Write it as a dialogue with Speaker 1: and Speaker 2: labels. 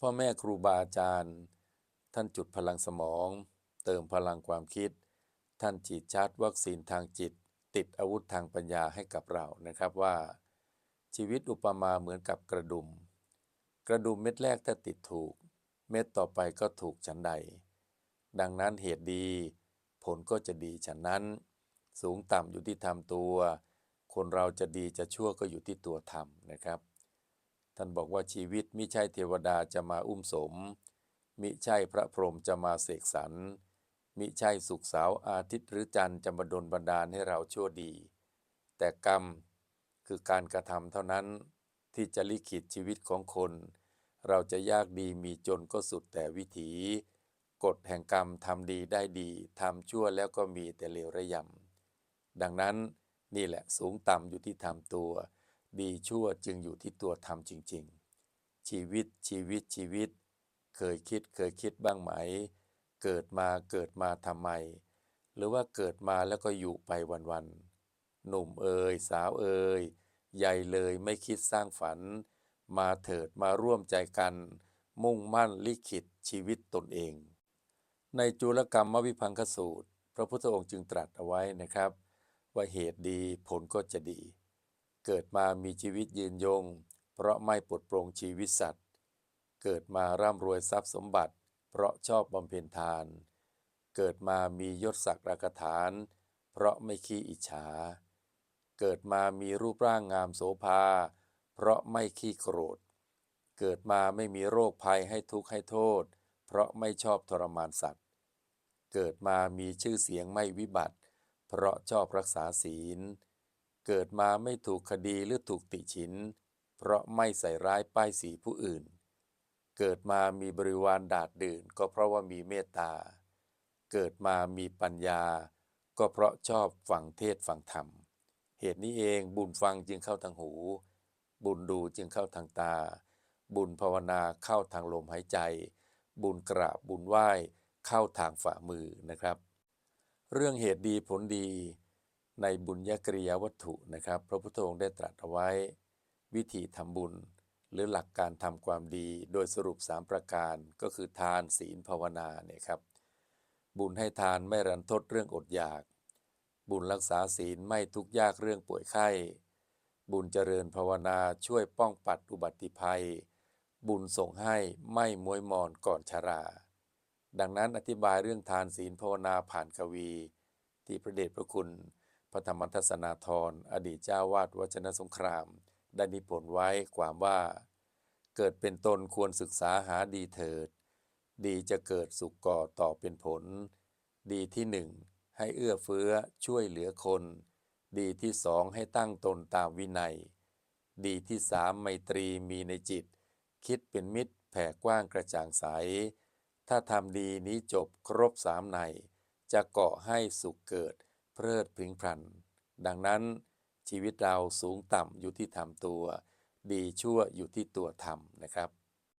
Speaker 1: พ่อแม่ครูบาอาจารย์ ท่านจุดพลังสมอง เติมพลังความคิด ท่านฉีดชาร์จวัคซีนทางจิต ติดอาวุธทางปัญญาให้กับเรานะครับว่า ชีวิตอุปมาเหมือนกับกระดุม กระดุมเม็ดแรกถ้าติดถูก เม็ดต่อไปก็ถูกฉันใด ดังนั้นเหตุดี ผลก็จะดีฉันนั้น สูงต่ำอยู่ที่ทำตัว คนเราจะดีจะชั่วก็อยู่ที่ตัวทำนะครับ ท่านบอกว่าชีวิตมิใช่เทวดาจะมาอุ้มสม มิใช่พระพรหมจะมาเสกสรร มิใช่สุขสาวอาทิตย์หรือจันทร์จะมาดลบันดาลให้เราชั่วดี แต่กรรมคือการกระทำเท่านั้นที่จะลิขิตชีวิตของคน เราจะยากดีมีจนก็สุดแต่วิถี กฎแห่งกรรมทำดีได้ดีทำชั่วแล้วก็มีแต่เลวระยำดังนั้นนี่แหละสูงต่ำอยู่ที่ทำตัว ดีชั่วจึงอยู่ที่ตัวทำจริง ๆ ชีวิตชีวิตชีวิต เคยคิดเคยคิดบ้างไหม เกิดมาเกิดมาทำไม หรือว่าเกิดมาแล้วก็อยู่ไปวันๆหนุ่มเอ่ยสาวเอ่ยใหญ่เลยไม่คิดสร้างฝัน มาเถิดมาร่วมใจกัน มุ่งมั่นลิขิตชีวิตตนเอง ในจุลกรรมวิพังคสูตร พระพุทธองค์จึงตรัสเอาไว้นะครับ ว่าเหตุดีผลก็จะดี เกิดมามีชีวิตยืนยง เพราะไม่ปลดปลงชีวิตสัตว์ เกิดมาร่ำรวยทรัพย์สมบัติ เพราะชอบบำเพ็ญทาน เกิดมามียศศักดิ์ราชฐาน เพราะไม่ขี้อิจฉา เกิดมามีรูปร่างงามโสภา เพราะไม่ขี้โกรธ เกิดมาไม่มีโรคภัยให้ทุกข์ให้โทษ เพราะไม่ชอบทรมานสัตว์ เกิดมามีชื่อเสียงไม่วิบัติ เพราะชอบรักษาศีล เกิดมาไม่ถูกคดีหรือถูกติฉิน เพราะไม่ใส่ร้ายป้ายสีผู้อื่น เกิดมามีบริวารดาดดื่น ก็เพราะว่ามีเมตตา เกิดมามีปัญญา ก็เพราะชอบฟังเทศฟังธรรม เหตุนี้เองบุญฟังจึงเข้าทางหู บุญดูจึงเข้าทางตา บุญภาวนาเข้าทางลมหายใจ บุญกราบบุญไหว้เข้าทางฝ่ามือนะครับ เรื่องเหตุดีผลดี ในบุญญกริยาวัตถุนะครับ พระพุทธองค์ได้ตรัสเอาไว้ วิธีทำบุญ หรือหลักการทำความดี โดยสรุป 3 ประการก็คือทานศีลภาวนาเนี่ยครับ บุญให้ทานไม่รันทดเรื่องอดอยาก บุญรักษาศีลไม่ทุกข์ยากเรื่องป่วยไข้ บุญเจริญภาวนาช่วยป้องปัดอุบัติภัย บุญส่งให้ไม่มวยมอนก่อนชารา ดังนั้นอธิบายเรื่องทานศีลภาวนาผ่านกวี ที่พระเดชพระคุณ พระธรรมทัศนาธรอดีตเจ้าวาดวัชนสงคราม ได้นิพนธ์ไว้ความว่า เกิดเป็นตนควรศึกษาหาดีเถิด ดีจะเกิดสุขก่อต่อเป็นผล ดีที่หนึ่งให้เอื้อเฟื้อช่วยเหลือคน ดีที่สองให้ตั้งตนตามวินัย ดีที่สามไมตรีมีในจิต คิดเป็นมิตรแผ่กว้างกระจ่างใส ถ้าทำดีนี้จบครบสามใน จะเกาะให้สุขเกิด เพลิดพริ้งพรัน ดังนั้นชีวิตเราสูงต่ำอยู่ที่ทำตัว ดีชั่วอยู่ที่ตัวทำนะครับ